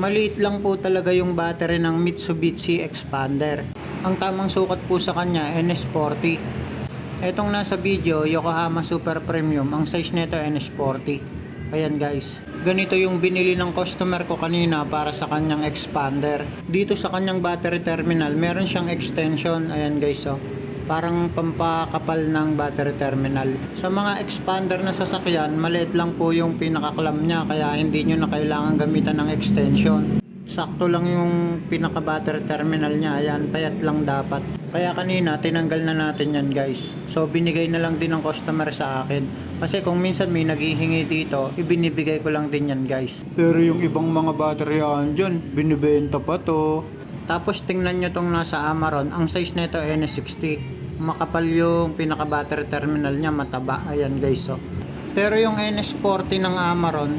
Maliit lang po talaga yung battery ng Mitsubishi Expander. Ang tamang sukat po sa kanya NS40. Etong nasa video, Yokohama Super Premium, ang size nito NS40. Ayan guys, ganito yung binili ng customer ko kanina para sa kanyang expander. Dito sa kanyang battery terminal, meron siyang extension. Ayan guys, oh. Parang pampakapal ng battery terminal. Sa mga expander na sasakyan, maliit lang po yung pinakaklam niya kaya hindi nyo na kailangan gamitan ng extension. Sakto lang yung pinaka battery terminal niya. Ayan, payat lang dapat. Kaya kanina, tinanggal na natin yan guys. So, binigay na lang din ng customer sa akin. Kasi kung minsan may naghihingi dito, ibinibigay ko lang din yan guys. Pero yung ibang mga battery yan dyan, binibenta pa to. Tapos tingnan nyo tong nasa Amaron, ang size nito NS60. Makapal yung pinaka battery terminal niya, mataba. Ayan guys, so. Pero yung NS40 ng Amaron,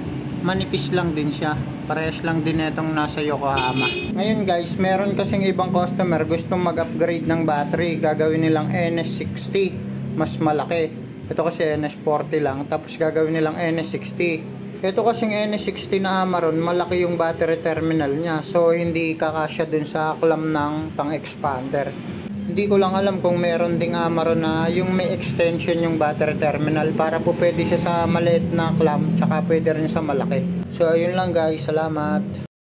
manipis lang din siya. Parehas lang din itong nasa Yokohama. Ngayon guys, meron kasing ibang customer gustong mag-upgrade ng battery. Gagawin nilang NS60, mas malaki. Ito kasi NS40 lang, tapos gagawin nilang NS60. Ito kasing NS60 na Amaron, malaki yung battery terminal niya. So, hindi kakasya dun sa clam ng pang-expander. Hindi ko lang alam kung meron ding Amaron na yung may extension yung battery terminal para po pwede siya sa maliit na clamp tsaka pwede rin sa malaki. So ayun lang guys, salamat.